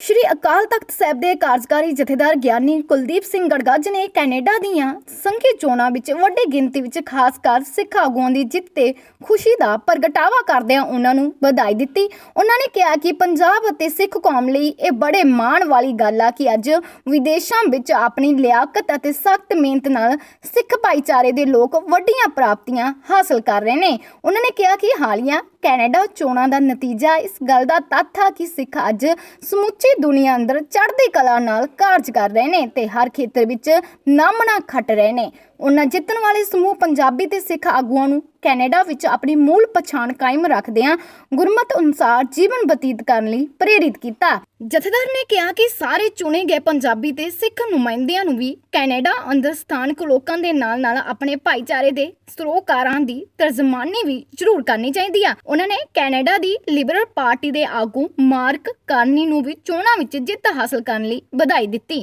ਸ਼੍ਰੀ ਅਕਾਲ ਤਖਤ ਸਾਹਿਬ ਦੇ ਕਾਰਜਕਾਰੀ ਜਥੇਦਾਰ ਗਿਆਨੀ ਕੁਲਦੀਪ ਸਿੰਘ ਗੜਗੱਜ ਨੇ ਕੈਨੇਡਾ ਦੀਆਂ ਸੰਘੀ ਚੋਣਾਂ ਵਿੱਚ ਵੱਡੀ ਗਿਣਤੀ ਵਿੱਚ ਖਾਸ ਕਰ ਸਿੱਖ ਆਗੂਆਂ ਦੀ ਜਿੱਤ ਤੇ ਖੁਸ਼ੀ ਦਾ ਪ੍ਰਗਟਾਵਾ ਕਰਦਿਆਂ ਉਹਨਾਂ ਨੂੰ ਵਧਾਈ ਦਿੱਤੀ। ਉਹਨਾਂ ਨੇ ਕਿਹਾ ਕਿ ਪੰਜਾਬ ਅਤੇ ਸਿੱਖ ਕੌਮ ਲਈ ਇਹ ਬੜੇ ਮਾਣ ਵਾਲੀ ਗੱਲ ਆ ਕਿ ਅੱਜ ਵਿਦੇਸ਼ਾਂ ਵਿੱਚ ਆਪਣੀ ਲਿਆਕਤ ਅਤੇ ਸਖਤ ਮਿਹਨਤ ਨਾਲ ਸਿੱਖ ਭਾਈਚਾਰੇ ਦੇ ਲੋਕ ਵੱਡੀਆਂ ਪ੍ਰਾਪਤੀਆਂ ਹਾਸਲ ਕਰ ਰਹੇ ਨੇ। ਉਹਨਾਂ ਨੇ ਕਿਹਾ ਕਿ ਹਾਲੀਆ ਕੈਨੇਡਾ ਚੋਣਾਂ ਦਾ ਨਤੀਜਾ ਇਸ ਗੱਲ ਦਾ ਤੱਥ ਆ ਕਿ ਸਿੱਖ ਅੱਜ ਸਮੁੱਚੀ ਦੁਨੀਆ ਅੰਦਰ ਚੜ੍ਹਦੀ ਕਲਾ ਨਾਲ ਕਾਰਜ ਕਰ ਰਹੇ ਨੇ ਤੇ ਹਰ ਖੇਤਰ ਵਿੱਚ ਨਾਮਣਾ ਖੱਟ ਰਹੇ ਨੇ। ਉਹਨਾਂ ਜਿੱਤਣ ਵਾਲੇ ਸਮੂਹ ਪੰਜਾਬੀ ਤੇ ਸਿੱਖ ਆਗੂਆਂ ਨੂੰ ਕੈਨੇਡਾ ਵਿੱਚ ਆਪਣੀ ਮੂਲ ਪਛਾਣ ਕਾਇਮ ਰੱਖਦਿਆਂ ਗੁਰਮਤ ਅਨੁਸਾਰ ਜੀਵਨ ਬਤੀਤ ਕਰਨ ਲਈ ਪ੍ਰੇਰਿਤ ਕੀਤਾ। ਜਥੇਦਾਰ ਨੇ ਕਿਹਾ ਕਿ ਸਾਰੇ ਚੁਣੇ ਗਏ ਪੰਜਾਬੀ ਤੇ ਸਿੱਖ ਨੁਮਾਇੰਦਿਆਂ ਨੂੰ ਵੀ ਕੈਨੇਡਾ ਅੰਦਰ ਸਥਾਨਕ ਲੋਕਾਂ ਦੇ ਨਾਲ ਨਾਲ ਆਪਣੇ ਭਾਈਚਾਰੇ ਦੇ ਸਰੋਕਾਰਾਂ ਦੀ ਤਰਜਮਾਨੀ ਵੀ ਜ਼ਰੂਰ ਕਰਨੀ ਚਾਹੀਦੀ ਆ। ਉਹਨਾਂ ਨੇ ਕੈਨੇਡਾ ਦੀ ਲਿਬਰਲ ਪਾਰਟੀ ਦੇ ਆਗੂ ਮਾਰਕ ਕਾਰਨੀ ਨੂੰ ਵੀ ਚੋਣਾਂ ਵਿੱਚ ਜਿੱਤ ਹਾਸਲ ਕਰਨ ਲਈ ਵਧਾਈ ਦਿੱਤੀ।